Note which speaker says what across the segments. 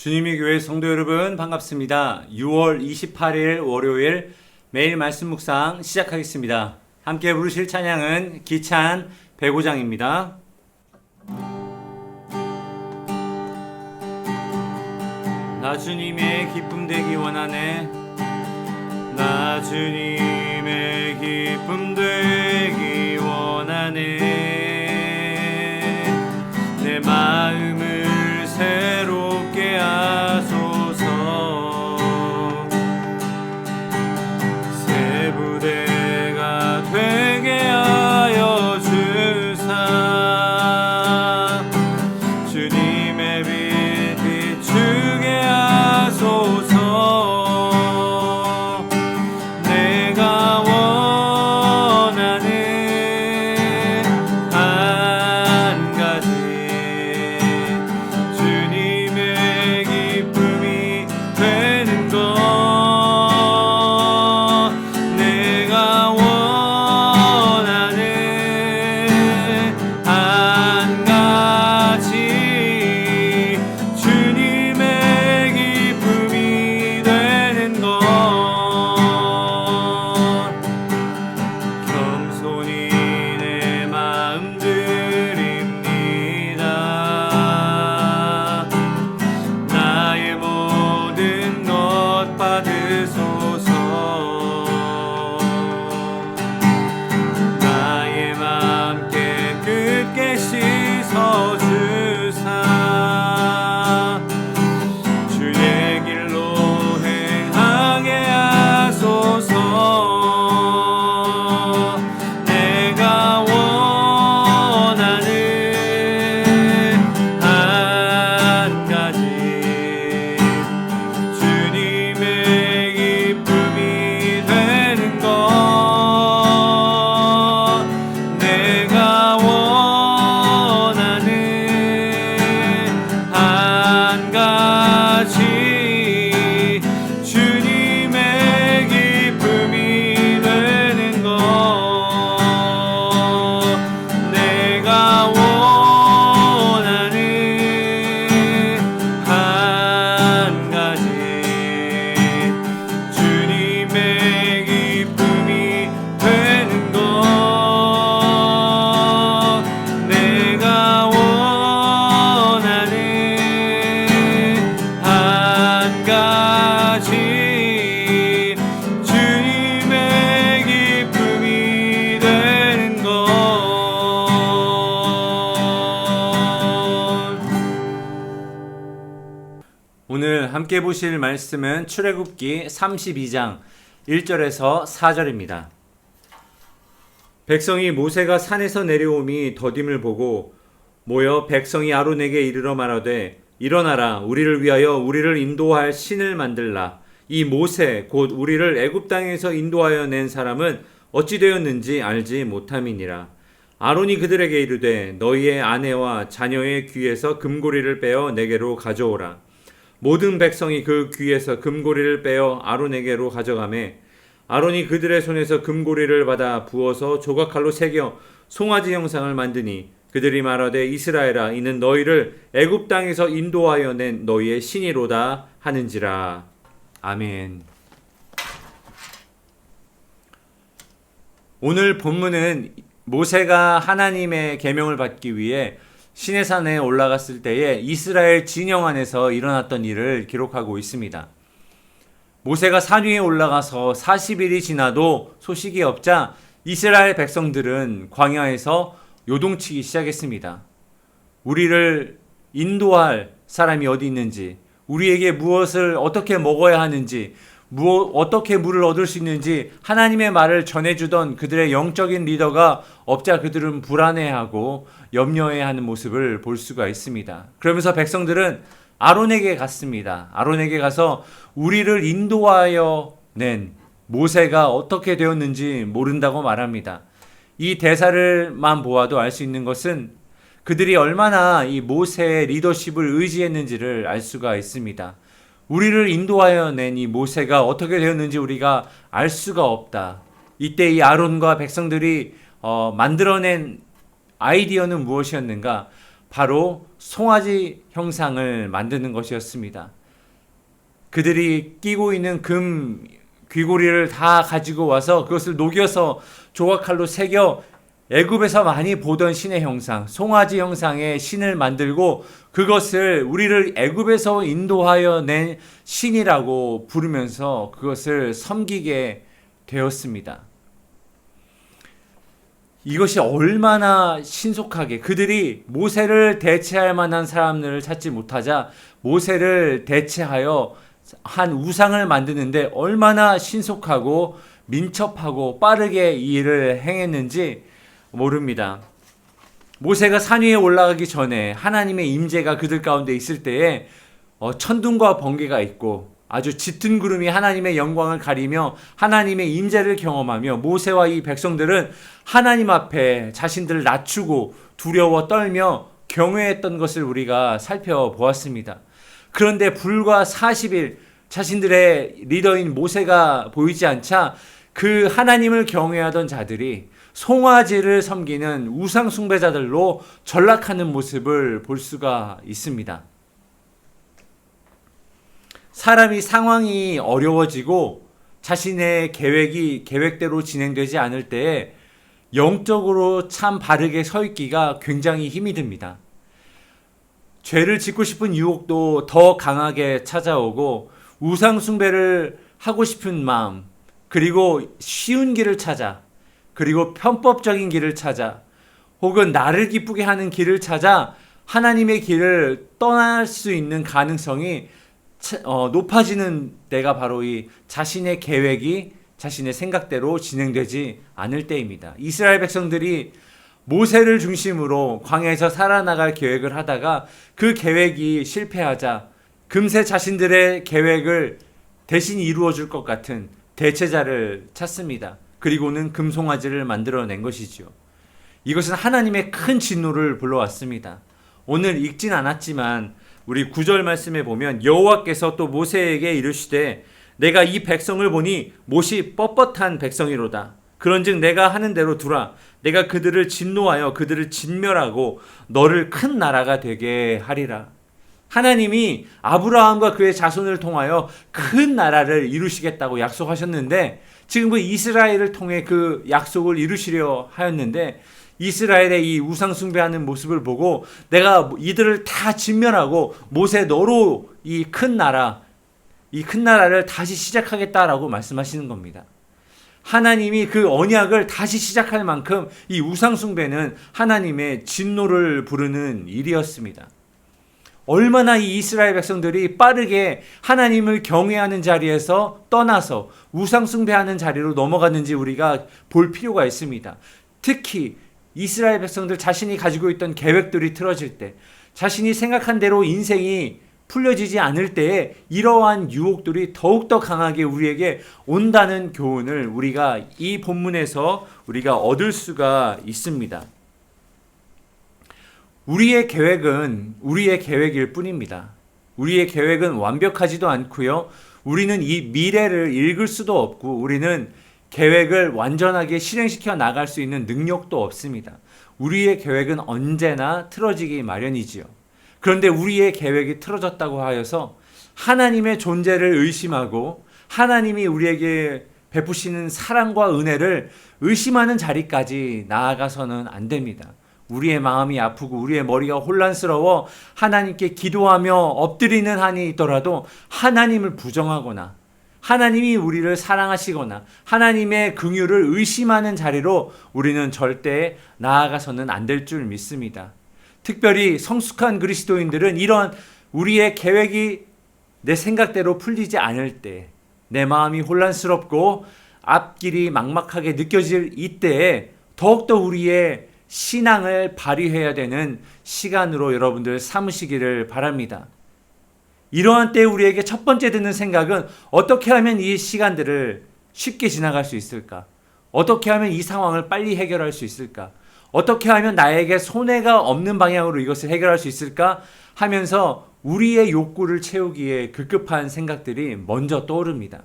Speaker 1: 주님의 교회 성도 여러분 반갑습니다. 6월 28일 월요일 매일 말씀 묵상 시작하겠습니다. 함께 부르실 찬양은 기찬 105장입니다. 나 주님의 기쁨 되기 원하네 나 주님의 기쁨 되기 함께 보실 말씀은 출애굽기 32장 1절에서 4절입니다. 백성이 모세가 산에서 내려옴이 더딤을 보고 모여 백성이 아론에게 이르러 말하되 일어나라 우리를 위하여 우리를 인도할 신을 만들라. 이 모세 곧 우리를 애굽 땅에서 인도하여 낸 사람은 어찌 되었는지 알지 못함이니라. 아론이 그들에게 이르되 너희의 아내와 자녀의 귀에서 금고리를 빼어 내게로 가져오라 모든 백성이 그 귀에서 금고리를 빼어 아론에게로 가져가매 아론이 그들의 손에서 금고리를 받아 부어서 조각칼로 새겨 송아지 형상을 만드니 그들이 말하되 이스라엘아 이는 너희를 애굽 땅에서 인도하여 낸 너희의 신이로다 하는지라 아멘. 오늘 본문은 모세가 하나님의 계명을 받기 위해 시내산에 올라갔을 때에 이스라엘 진영 안에서 일어났던 일을 기록하고 있습니다. 모세가 산 위에 올라가서 40일이 지나도 소식이 없자 이스라엘 백성들은 광야에서 요동치기 시작했습니다. 우리를 인도할 사람이 어디 있는지, 우리에게 무엇을 어떻게 먹어야 하는지, 무엇, 어떻게 물을 얻을 수 있는지 하나님의 말을 전해주던 그들의 영적인 리더가 없자 그들은 불안해하고 염려해하는 모습을 볼 수가 있습니다. 그러면서 백성들은 아론에게 갔습니다. 아론에게 가서 우리를 인도하여 낸 모세가 어떻게 되었는지 모른다고 말합니다. 이 대사를만 보아도 알 수 있는 것은 그들이 얼마나 이 모세의 리더십을 의지했는지를 알 수가 있습니다. 우리를 인도하여 낸이 모세가 어떻게 되었는지 우리가 알 수가 없다. 이때 이 아론과 백성들이 어, 만들어낸 아이디어는 무엇이었는가? 바로 송아지 형상을 만드는 것이었습니다. 그들이 끼고 있는 금 귀고리를 다 가지고 와서 그것을 녹여서 조각칼로 새겨 애굽에서 많이 보던 신의 형상, 송아지 형상의 신을 만들고 그것을 우리를 애굽에서 인도하여 낸 신이라고 부르면서 그것을 섬기게 되었습니다. 이것이 얼마나 신속하게 그들이 모세를 대체할 만한 사람들을 찾지 못하자 모세를 대체하여 한 우상을 만드는데 얼마나 신속하고 민첩하고 빠르게 이 일을 행했는지 모릅니다. 모세가 산 위에 올라가기 전에 하나님의 임재가 그들 가운데 있을 때에 어, 천둥과 번개가 있고 아주 짙은 구름이 하나님의 영광을 가리며 하나님의 임재를 경험하며 모세와 이 백성들은 하나님 앞에 자신들을 낮추고 두려워 떨며 경외했던 것을 우리가 살펴보았습니다. 그런데 불과 40일 자신들의 리더인 모세가 보이지 않자 그 하나님을 경외하던 자들이 송아지를 섬기는 우상 숭배자들로 전락하는 모습을 볼 수가 있습니다. 사람이 상황이 어려워지고 자신의 계획이 계획대로 진행되지 않을 때 영적으로 참 바르게 서 있기가 굉장히 힘이 듭니다. 죄를 짓고 싶은 유혹도 더 강하게 찾아오고 우상숭배를 하고 싶은 마음, 그리고 쉬운 길을 찾아, 그리고 편법적인 길을 찾아, 혹은 나를 기쁘게 하는 길을 찾아 하나님의 길을 떠날 수 있는 가능성이 어, 높아지는 때가 바로 이 자신의 계획이 자신의 생각대로 진행되지 않을 때입니다. 이스라엘 백성들이 모세를 중심으로 광야에서 살아나갈 계획을 하다가 그 계획이 실패하자 금세 자신들의 계획을 대신 이루어 줄 것 같은 대체자를 찾습니다. 그리고는 금송아지를 만들어낸 것이죠. 이것은 하나님의 큰 진노를 불러왔습니다. 오늘 읽진 않았지만 우리 구절 말씀에 보면 여호와께서 또 모세에게 이르시되 내가 이 백성을 보니 못이 뻣뻣한 백성이로다. 그런즉 내가 하는 대로 두라. 내가 그들을 진노하여 그들을 진멸하고 너를 큰 나라가 되게 하리라. 하나님이 아브라함과 그의 자손을 통하여 큰 나라를 이루시겠다고 약속하셨는데 지금 그 이스라엘을 통해 그 약속을 이루시려 하였는데 이스라엘의 이 우상 숭배하는 모습을 보고 내가 이들을 다 진멸하고 모세 너로 이 큰 나라 이 큰 나라를 다시 시작하겠다라고 말씀하시는 겁니다. 하나님이 그 언약을 다시 시작할 만큼 이 우상 숭배는 하나님의 진노를 부르는 일이었습니다. 얼마나 이 이스라엘 백성들이 빠르게 하나님을 경외하는 자리에서 떠나서 우상숭배하는 자리로 넘어갔는지 우리가 볼 필요가 있습니다. 특히 이스라엘 백성들 자신이 가지고 있던 계획들이 틀어질 때, 자신이 생각한 대로 인생이 풀려지지 않을 때에 이러한 유혹들이 더욱더 강하게 우리에게 온다는 교훈을 우리가 이 본문에서 우리가 얻을 수가 있습니다. 우리의 계획은 우리의 계획일 뿐입니다. 우리의 계획은 완벽하지도 않고요. 우리는 이 미래를 읽을 수도 없고 우리는 계획을 완전하게 실행시켜 나갈 수 있는 능력도 없습니다. 우리의 계획은 언제나 틀어지기 마련이지요. 그런데 우리의 계획이 틀어졌다고 하여서 하나님의 존재를 의심하고 하나님이 우리에게 베푸시는 사랑과 은혜를 의심하는 자리까지 나아가서는 안 됩니다. 우리의 마음이 아프고 우리의 머리가 혼란스러워 하나님께 기도하며 엎드리는 한이 있더라도 하나님을 부정하거나 하나님이 우리를 사랑하시거나 하나님의 긍휼을 의심하는 자리로 우리는 절대 나아가서는 안 될 줄 믿습니다. 특별히 성숙한 그리스도인들은 이런 우리의 계획이 내 생각대로 풀리지 않을 때, 내 마음이 혼란스럽고 앞길이 막막하게 느껴질 이때에 더욱더 우리의 신앙을 발휘해야 되는 시간으로 여러분들 삼으시기를 바랍니다. 이러한 때 우리에게 첫 번째 드는 생각은 어떻게 하면 이 시간들을 쉽게 지나갈 수 있을까? 어떻게 하면 이 상황을 빨리 해결할 수 있을까? 어떻게 하면 나에게 손해가 없는 방향으로 이것을 해결할 수 있을까? 하면서 우리의 욕구를 채우기에 급급한 생각들이 먼저 떠오릅니다.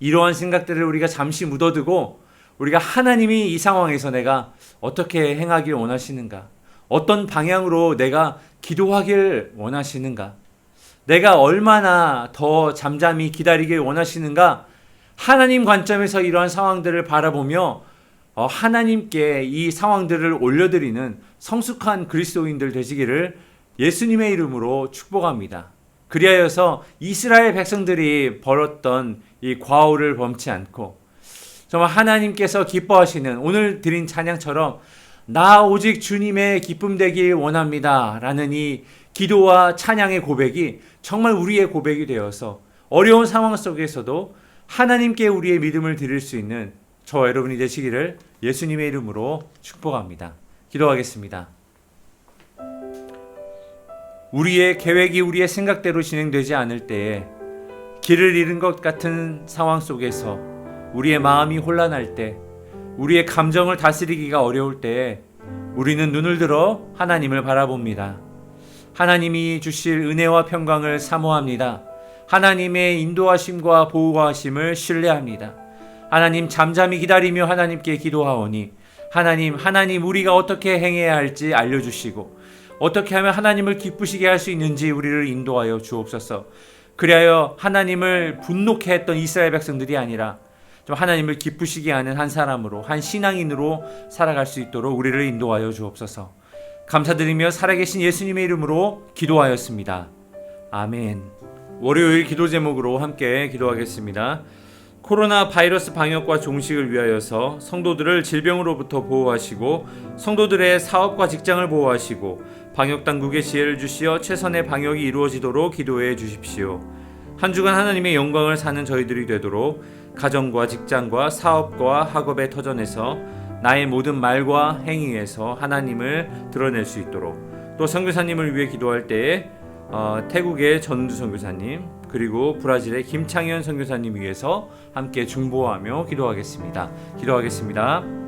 Speaker 1: 이러한 생각들을 우리가 잠시 묻어두고 우리가 하나님이 이 상황에서 내가 어떻게 행하길 원하시는가? 어떤 방향으로 내가 기도하길 원하시는가? 내가 얼마나 더 잠잠히 기다리길 원하시는가? 하나님 관점에서 이러한 상황들을 바라보며 어, 하나님께 이 상황들을 올려드리는 성숙한 그리스도인들 되시기를 예수님의 이름으로 축복합니다. 그리하여서 이스라엘 백성들이 벌었던 이 과오를 범치 않고 정말 하나님께서 기뻐하시는 오늘 드린 찬양처럼 나 오직 주님의 기쁨 되길 원합니다. 라는 이 기도와 찬양의 고백이 정말 우리의 고백이 되어서 어려운 상황 속에서도 하나님께 우리의 믿음을 드릴 수 있는 저와 여러분이 되시기를 예수님의 이름으로 축복합니다. 기도하겠습니다. 우리의 계획이 우리의 생각대로 진행되지 않을 때에 길을 잃은 것 같은 상황 속에서 우리의 마음이 혼란할 때 우리의 감정을 다스리기가 어려울 때에 우리는 눈을 들어 하나님을 바라봅니다. 하나님이 주실 은혜와 평강을 사모합니다. 하나님의 인도하심과 보호하심을 신뢰합니다. 하나님 잠잠히 기다리며 하나님께 기도하오니 하나님 하나님 우리가 어떻게 행해야 할지 알려주시고 어떻게 하면 하나님을 기쁘시게 할 수 있는지 우리를 인도하여 주옵소서. 그리하여 하나님을 분노케 했던 이스라엘 백성들이 아니라 좀 하나님을 기쁘시게 하는 한 사람으로 한 신앙인으로 살아갈 수 있도록 우리를 인도하여 주옵소서. 감사드리며 살아계신 예수님의 이름으로 기도하였습니다. 아멘. 월요일 기도 제목으로 함께 기도하겠습니다. 코로나 바이러스 방역과 종식을 위하여서 성도들을 질병으로부터 보호하시고 성도들의 사업과 직장을 보호하시고 방역 당국의 지혜를 주시어 최선의 방역이 이루어지도록 기도해 주십시오. 한 주간 하나님의 영광을 사는 저희들이 되도록 가정과 직장과 사업과 학업의 터전에서 나의 모든 말과 행위에서 하나님을 드러낼 수 있도록 또 선교사님을 위해 기도할 때에 어, 태국의 전주 선교사님 그리고 브라질의 김창현 선교사님 위해서 함께 중보하며 기도하겠습니다. 기도하겠습니다.